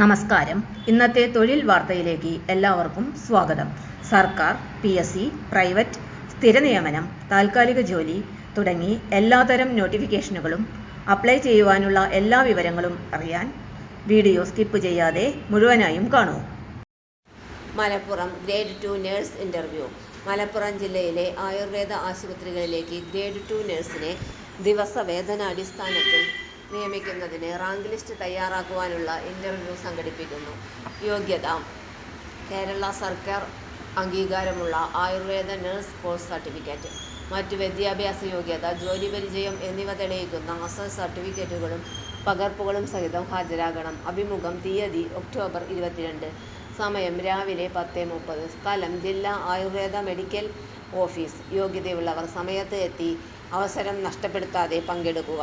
നമസ്കാരം. ഇന്നത്തെ തൊഴിൽ വാർത്തയിലേക്ക് എല്ലാവർക്കും സ്വാഗതം. സർക്കാർ പി എസ് സി പ്രൈവറ്റ് സ്ഥിര നിയമനം താൽക്കാലിക ജോലി തുടങ്ങി എല്ലാതരം നോട്ടിഫിക്കേഷനുകളും അപ്ലൈ ചെയ്യുവാനുള്ള എല്ലാ വിവരങ്ങളും അറിയാൻ വീഡിയോ സ്കിപ്പ് ചെയ്യാതെ മുഴുവനായും കാണൂ. Malappuram grade two nurse interview Malappuram ജില്ലയിലെ ആയുർവേദ ആശുപത്രികളിലേക്ക് ഗ്രേഡ് ടു നഴ്സിനെ ദിവസവേതനാടിസ്ഥാനത്തിൽ നിയമിക്കുന്നതിന് റാങ്ക് ലിസ്റ്റ് തയ്യാറാക്കുവാനുള്ള ഇന്റർവ്യൂ സംഘടിപ്പിക്കുന്നു. യോഗ്യത. കേരള സർക്കാർ അംഗീകാരമുള്ള ആയുർവേദ നഴ്സ് കോഴ്സ് സർട്ടിഫിക്കറ്റ്. മറ്റു വിദ്യാഭ്യാസ യോഗ്യത ജോലി പരിചയം എന്നിവ തെളിയിക്കുന്ന അസൽ സർട്ടിഫിക്കറ്റുകളും പകർപ്പുകളും സഹിതം ഹാജരാകണം. അഭിമുഖം തീയതി ഒക്ടോബർ ഇരുപത്തിരണ്ട്. സമയം രാവിലെ പത്ത് മുപ്പത്. സ്ഥലം ജില്ലാ ആയുർവേദ മെഡിക്കൽ ഓഫീസ്. യോഗ്യതയുള്ളവർ സമയത്ത് എത്തി. അവസരം നഷ്ടപ്പെടുത്താതെ പങ്കെടുക്കുക.